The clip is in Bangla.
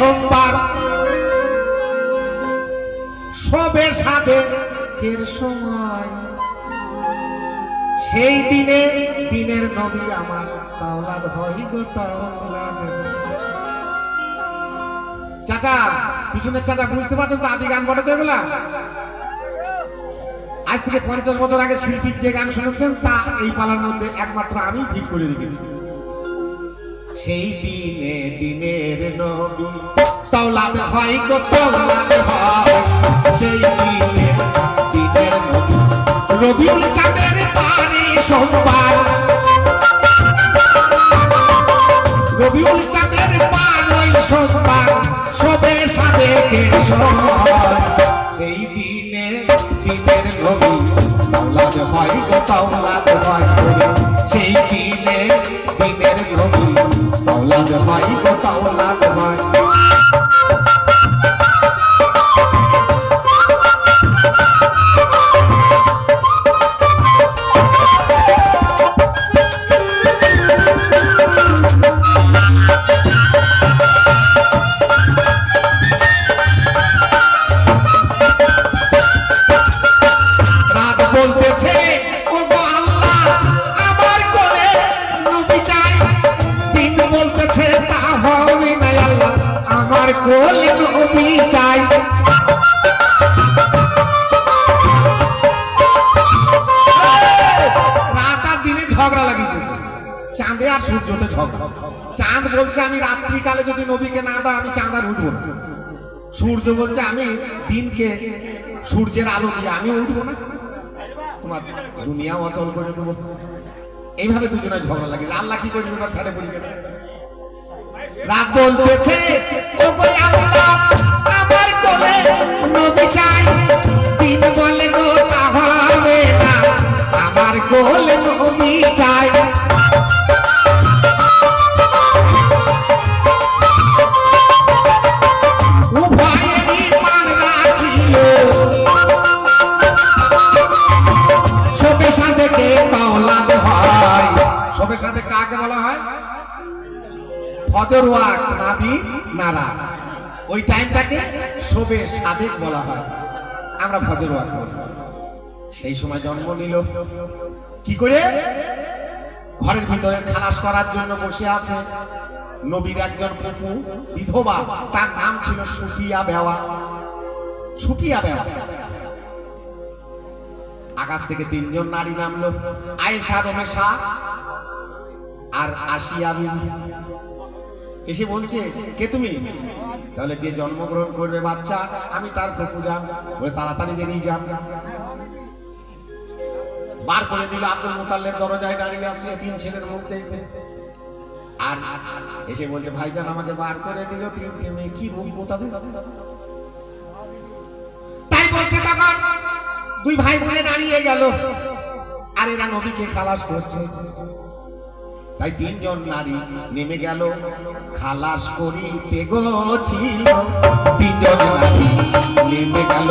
সোমবার। সবে সাদেকের সময়। সেই দিনে দিনের নবী আমার তাওলাদ হয় গো তাওলাদ। চাচা, পিছনের চাচা বুঝতে পারছেন তো আদি গান বটে তো এগুলা? আজ থেকে পঞ্চাশ বছর আগে শিল্পীর যে গান শুনেছেন, তা এই পালার মধ্যে একমাত্র আমি ফিট করে রেখেছি। সেই দিনে নবী হয় সেই দিনে দিনের রবিউল চাঁদের পানি সোমবার। রবিউল চাঁদের পানি সোমবার, সবে সাদেকের সেই দিনে দিনের নবী তাওলাদ হয় গো, তাওলাদ হয় সেই দিনে দিনের নবী তাওলাদ হয় গো, তাওলাদ হয় বলতেছে ও আমার কোলে নবী চাই। দিন বলতেছে, তা ঝগড়া লাগিয়েছে চাঁদে আর সূর্যতে ঝগড়া। চাঁদ বলছে, আমি রাত্রিকালে যদি নবীকে না দাও, আমি চাঁদ আর উঠবো না। সূর্য বলছে, আমি দিনকে সূর্যের আলো দিয়ে, আমি উঠবো না। তোমার দুনিয়া অচল করে দেবো। এইভাবে দুজনে ঝগড়া লাগে। আল্লাহ কি করে তোমার ফেলে বলে গেছে? রাত বলতেছে ও কই আল্লাহ, আমার কোলে নবী চাই। দিন বলে গো না। আমার কোলে নবী সাথে হয় সবে সাথে কাকে বলা হয়? নারা। ওই টাইমটাকে সাদেক বলা হয়। আমরা ফজর ওয়াক সেই সময় জন্ম নিল। কি করে? ঘরের ভিতরে খালাস করার জন্য বসে আছে। নবীর একজন ফুপু বিধবা। তার নাম ছিল সুফিয়া বেওয়া। সুফিয়া বেওয়া। আকাশ থেকে তিনজন নারী নামলো। আয়েশা, রমেশা আর আসিয়া এসে বলছে, কে তুমি? তাহলে যে জন্মগ্রহণ করবে বাচ্চা, আমি তার ফুপু যান বলে, তাড়াতাড়ি বেরিয়ে যান বার করে দিল আব্দুল মোতাল্লের দরজায় দাঁড়িয়ে আছে তিন ছেলের মুখ দেখবে। আর এসে বলছে, ভাইজান আমাকে বার করে দিল তিনটে মেয়ে, কি বলব তাদের দুই ভাই বোনে দাঁড়িয়ে গেল। আর এরা নবীকে খালাস করছে। তাই তিনজন নারী নেমে গেল। খালাস করিতে গো ছিল। তিনজন নারী নেমে গেল।